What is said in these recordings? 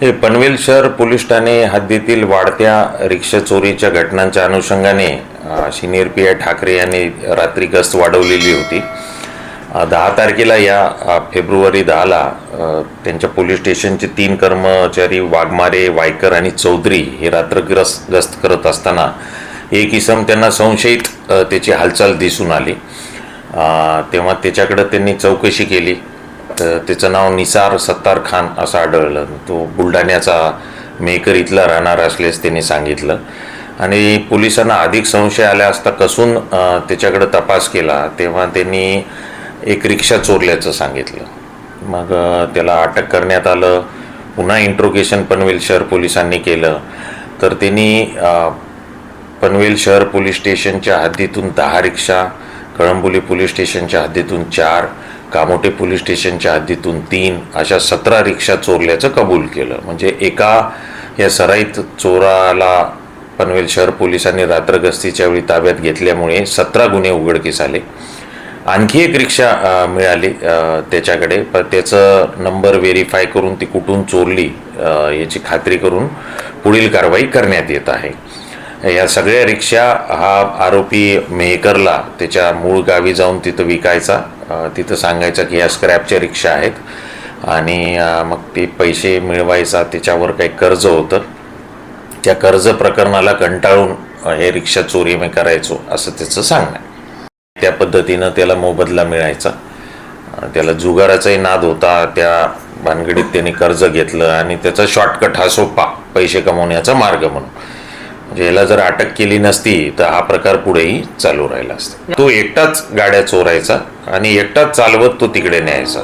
हे पनवेल शहर पोलीस ठाणे हद्दीतील वाढत्या रिक्षा चोरीच्या घटनांच्या अनुषंगाने अ, सिनियर पी आय ठाकरे यांनी रात्री गस्त वाढवलेली होती. दहा तारखेला या फेब्रुवारी दहाला त्यांच्या पोलीस स्टेशनचे तीन कर्मचारी वाघमारे वायकर आणि चौधरी हे रात्रग्रस्त गस्त करत असताना एक इसम त्यांना संशयित त्याची हालचाल दिसून आली. तेव्हा त्याच्याकडं त्यांनी चौकशी केली. तर त्याचं नाव निसार सत्तार खान असं आढळलं. तो बुलढाण्याचा मेकर इथला राहणार असल्यास त्यांनी सांगितलं. आणि पोलिसांना अधिक संशय आल्या असता कसून त्याच्याकडं तपास केला तेव्हा त्यांनी एक रिक्षा चोरल्याचं सांगितलं. मग त्याला अटक करण्यात आलं. पुन्हा इंट्रोगेशन पनवेल शहर पोलिसांनी केलं. तर त्यांनी पनवेल शहर पोलीस स्टेशनच्या हद्दीतून दहा रिक्षा कळंबोली पोलीस स्टेशनच्या हद्दीतून चार कामोटे पोलीस स्टेशनच्या हद्दीतून तीन अशा सतरा रिक्षा चोरल्याचं कबूल केलं. म्हणजे एका या सराईत चोराला पनवेल शहर पोलिसांनी रात्रगस्तीच्या वेळी ताब्यात घेतल्यामुळे सतरा गुन्हे उघडकीस आले. आणखी एक रिक्षा मिळाली त्याच्याकडे. पण त्याचं नंबर व्हेरीफाय करून ती कुठून चोरली याची खात्री करून पुढील कारवाई करण्यात येत आहे. या सगळ्या रिक्षा हा आरोपी मेहकरला त्याच्या मूळ गावी जाऊन तिथं विकायचा. तिथं सांगायचं की या स्क्रॅपच्या रिक्षा आहेत. आणि मग ते पैसे मिळवायचा त्याच्यावर काही कर्ज होतं. त्या कर्ज प्रकरणाला कंटाळून हे रिक्षा चोरी मी करायचो असं त्याचं सांगणं आहे. त्या पद्धतीनं त्याला मोबदला मिळायचा. त्याला जुगाराचाही नाद होता. त्या भानगडीत त्याने कर्ज घेतलं आणि त्याचा शॉर्टकट हा सोपा पैसे कमवण्याचा मार्ग म्हणून. म्हणजे याला जर अटक केली नसती तर हा प्रकार पुढेही चालू राहिला असता. तो एकटाच गाड्या चोरायचा आणि एकटाच चालवत तो तिकडे न्यायचा.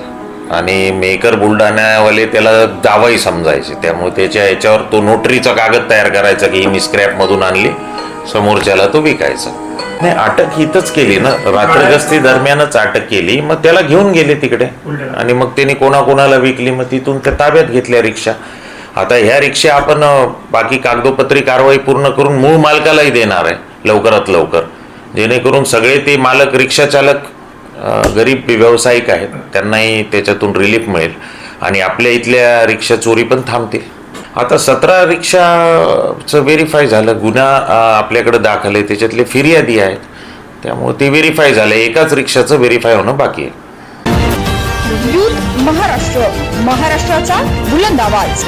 आणि मेकर बुलढाण्यावाले त्याला दावाही समजायचे. त्यामुळे त्याच्या याच्यावर तो नोटरीचा कागद तयार करायचा की ही मी स्क्रॅपमधून आणली समोरच्याला तो विकायचा. नाही अटक हिथंच केली ना. रात्रगस्ती दरम्यानच अटक केली. मग त्याला घेऊन गेले तिकडे. आणि मग त्याने कोणाकोणाला विकली? मग तिथून त्या ताब्यात घेतल्या रिक्षा. आता ह्या रिक्षा आपण बाकी कागदोपत्री कारवाई पूर्ण करून मूळ मालकालाही देणार आहे लवकरात लवकर. जेणेकरून सगळे ते मालक रिक्षा चालक गरीब व्यावसायिक आहेत त्यांनाही त्याच्यातून रिलीफ मिळेल आणि आपल्या इथल्या रिक्षा चोरी पण थांबतील. आता सतरा रिक्षाचं व्हेरीफाय झालं गुन्हा आपल्याकडे दाखल आहे त्याच्यातले फिर्यादी आहेत त्यामुळे ते व्हेरीफाय झालं एकाच रिक्षाचं व्हेरीफाय होणं बाकी आहे. महाराष्ट्र महाराष्ट्राचा बुलंद आवाज.